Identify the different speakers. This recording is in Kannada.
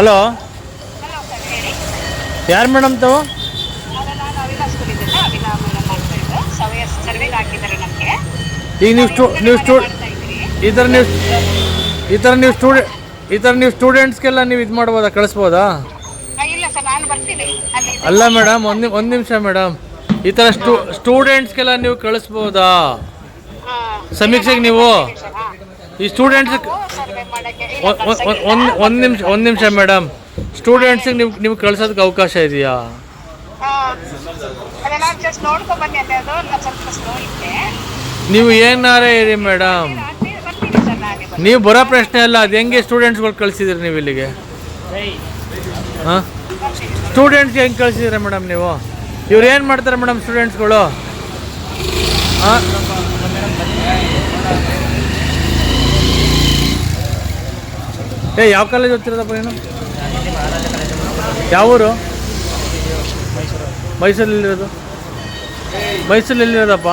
Speaker 1: ಹಲೋ? ಯಾರು ಮೇಡಮ್ ತಾವು? ಈಗ ನೀವು ಸ್ಟೂ ನೀವು ಸ್ಟೂ ಈ ಥರ ನೀವು ಈ ಥರ ನೀವು ಸ್ಟೂಡೆ ಈ ಥರ ನೀವು ಸ್ಟೂಡೆಂಟ್ಸ್ಗೆಲ್ಲ ನೀವು ಇದು ಮಾಡ್ಬೋದಾ ಕಳಿಸ್ಬೋದಾ?
Speaker 2: ಅಲ್ಲ
Speaker 1: ಮೇಡಮ್ ಒಂದು ಒಂದು ನಿಮಿಷ ಮೇಡಮ್. ಈ ಥರ ಸ್ಟೂ ಸ್ಟೂಡೆಂಟ್ಸ್ಗೆಲ್ಲ ನೀವು ಕಳಿಸ್ಬೋದಾ? ಸಮೀಕ್ಷೆಗೆ ನೀವು. ಈ ಸ್ಟೂಡೆಂಟ್ಸ್ ಒಂದು ಒಂದು ನಿಮಿಷ ಒಂದು ನಿಮಿಷ ಮೇಡಮ್ ಸ್ಟೂಡೆಂಟ್ಸಿಗೆ ನೀವು ನೀವು ಕಳ್ಸೋದಕ್ಕೆ ಅವಕಾಶ ಇದೆಯಾ? ನೀವು ಏನಾರೇ ಇರಿ ಮೇಡಮ್ ನೀವು ಬರೋ ಪ್ರಶ್ನೆ ಅಲ್ಲ ಅದು ಹೆಂಗೆ ಸ್ಟೂಡೆಂಟ್ಸ್ಗಳು ಕಳಿಸಿದ್ರಿ ನೀವು ಇಲ್ಲಿಗೆ? ಹಾಂ? ಸ್ಟೂಡೆಂಟ್ಸ್ಗೆ ಹೆಂಗೆ ಕಳಿಸಿದ್ರಿ ಮೇಡಮ್ ನೀವು? ಇವ್ರು ಏನು ಮಾಡ್ತಾರೆ ಮೇಡಮ್ ಸ್ಟೂಡೆಂಟ್ಸ್ಗಳು ಹಾಂ? ಏ ಯಾವ ಕಾಲೇಜ್ ಓದ್ತಿರೋದಪ್ಪ ನೀನು? ಯಾವ ಊರು? ಮೈಸೂರಲ್ಲಿರೋದು ಮೈಸೂರಲ್ಲಿ ಎಲ್ಲಿರೋದಪ್ಪ?